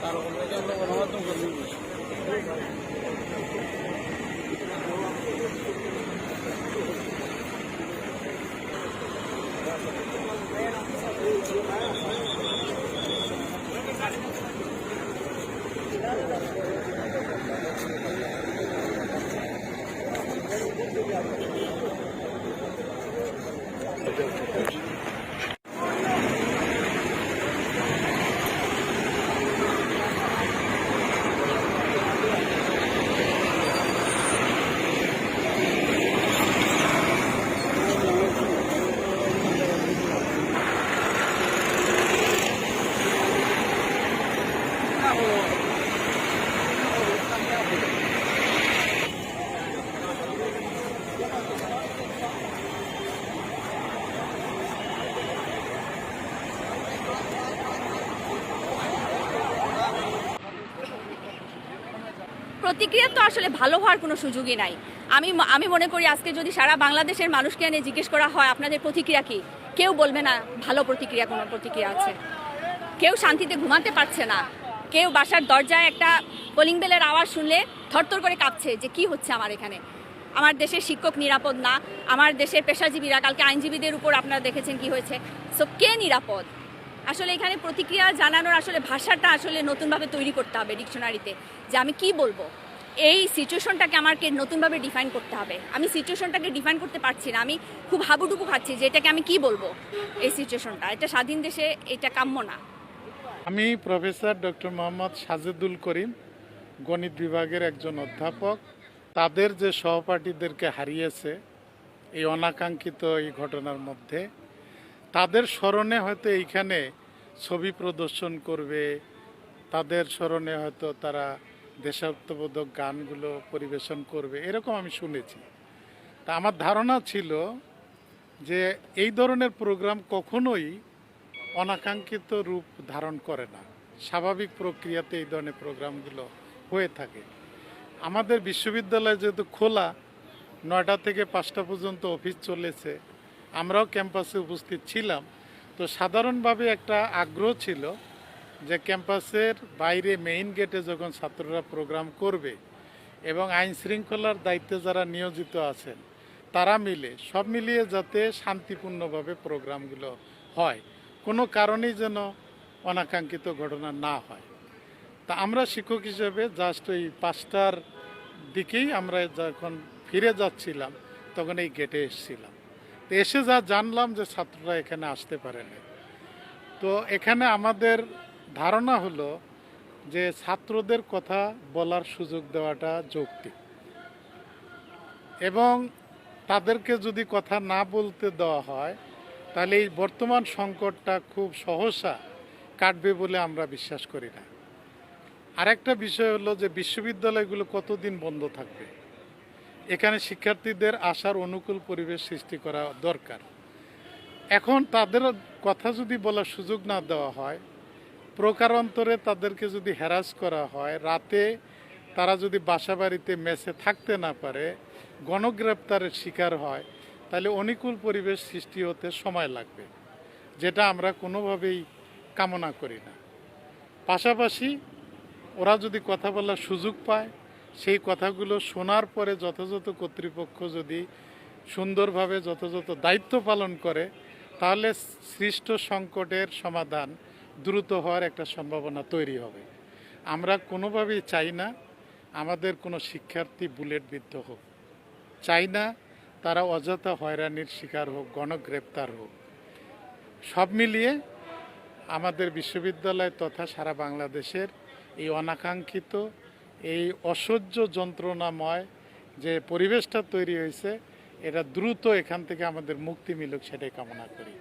তার গণমাধ্যম কর্মী প্রতিক্রিয়া তো আসলে ভালো হওয়ার কোনো সুযোগই নাই। আমি আমি মনে করি আজকে যদি সারা বাংলাদেশের মানুষকে এনে জিজ্ঞেস করা হয়, আপনাদের প্রতিক্রিয়া কি? কেউ বলবে না, ভালো প্রতিক্রিয়া, কোনো প্রতিক্রিয়া আছে। কেউ শান্তিতে ঘুমাতে পারছে না। কেউ বাসার দরজায় একটা কলিং বেলের আওয়াজ শুনলে থরথর করে কাঁপছে যে কি হচ্ছে আমার এখানে। আমার দেশের শিক্ষক নিরাপদ না, আমার দেশের পেশাজীবীরা, কালকে আইনজীবীদের উপর আপনারা দেখেছেন কি হয়েছে। সো কে নিরাপদ? আসলে এখানে প্রতিক্রিয়া জানানোর আসলে ভাষাটা আসলে নতুনভাবে তৈরি করতে হবে ডিকশনারিতে, যে আমি কি বলব? এই সিচুয়েশনটাকে আমাকে নতুনভাবে ডিফাইন করতে হবে। আমি সিচুয়েশনটাকে ডিফাইন করতে পারছি না, আমি খুব হাবুডুবু খাচ্ছি যে এটাকে আমি কি বলব এই সিচুয়েশনটা এটা স্বাধীন দেশে এটা কাম্য না। আমি প্রফেসর ডক্টর মোহাম্মদ সাজেদুল করিম, গণিত বিভাগের একজন অধ্যাপক। তাদের যে সহপাঠীদেরকে হারিয়েছে এই অনাকাঙ্ক্ষিত এই ঘটনার মধ্যে, তাদের স্মরণে হয়তো এইখানে ছবি প্রদর্শন করবে, তাদের স্মরণে হয়তো তারা দেশাত্মবোধক গানগুলো পরিবেশন করবে, এরকম আমি শুনেছি। তা আমার ধারণা ছিল যে এই ধরনের প্রোগ্রাম কখনোই অনাকাঙ্ক্ষিত রূপ ধারণ করে না। স্বাভাবিক প্রক্রিয়াতে এই ধরনের প্রোগ্রামগুলো হয়ে থাকে। আমাদের বিশ্ববিদ্যালয় যেহেতু খোলা, নয়টা থেকে পাঁচটা পর্যন্ত অফিস চলেছে। আমরাও ক্যাম্পাসে উপস্থিত ছিলাম। তো সাধারণভাবে একটা আগ্রহ ছিল যে ক্যাম্পাসের বাইরে মেইন গেটে যখন ছাত্ররা প্রোগ্রাম করবে এবং আইন শৃঙ্খলার দায়িত্বে যারা নিয়োজিত আছেন, তারা মিলে সব মিলিয়ে যাতে শান্তিপূর্ণভাবে প্রোগ্রামগুলো হয়। কোনো কারণেই যেন অনাকাঙ্ক্ষিত ঘটনা না হয়। তা আমরা শিক্ষক হিসেবে জাস্ট ওই পাঁচটার দিকেই আমরা যখন ফিরে যাচ্ছিলাম, তখন এই গেটে এসেছিলাম। তো এসে যা জানলাম যে ছাত্ররা এখানে আসতে পারেনি। তো এখানে আমাদের ধারণা হলো যে ছাত্রদের কথা বলার সুযোগ দেওয়াটা যৌক্তিক। এবং তাদেরকে যদি কথা না বলতে দেওয়া হয় তাহলে এই বর্তমান সংকটটা খুব সহসা কাটবে বলে আমরা বিশ্বাস করি না। আরেকটা বিষয় হলো যে বিশ্ববিদ্যালয়গুলো কতদিন বন্ধ থাকবে? এখানে শিক্ষার্থীদের আসার অনুকূল পরিবেশ সৃষ্টি করা দরকার। এখন তাদের কথা যদি বলার সুযোগ না দেওয়া হয়, প্রকারান্তরে তাদেরকে যদি হ্যারাস করা হয়, রাতে তারা যদি বাসা বাড়িতে মেসে থাকতে না পারে, গণগ্রেপ্তারের শিকার হয় তাহলে অনুকূল পরিবেশ সৃষ্টি হতে সময় লাগবে, যেটা আমরা কোনোভাবেই কামনা করি না। পাশাপাশি ওরা যদি কথা বলার সুযোগ পায়, সেই কথাগুলো শোনার পরে যথাযথ কর্তৃপক্ষ যদি সুন্দরভাবে যথাযথ দায়িত্ব পালন করে, তাহলে সৃষ্ট সংকটের সমাধান দ্রুত হওয়ার একটা সম্ভাবনা তৈরি হবে। আমরা কোনোভাবেই চাই না, আমাদের কোনো শিক্ষার্থী বুলেট বিদ্ধ হোক। চাই না তারা অযথা হয়রানির শিকার হোক, গণগ্রেপ্তার হোক। সব মিলিয়ে আমাদের বিশ্ববিদ্যালয় তথা সারা বাংলাদেশের এই অনাকাঙ্ক্ষিত, এই অসহ্য যন্ত্রণাময় যে পরিবেশটা তৈরি হয়েছে, এটা দ্রুত এখান থেকে আমাদের মুক্তি মিলুক সেটাই কামনা করি।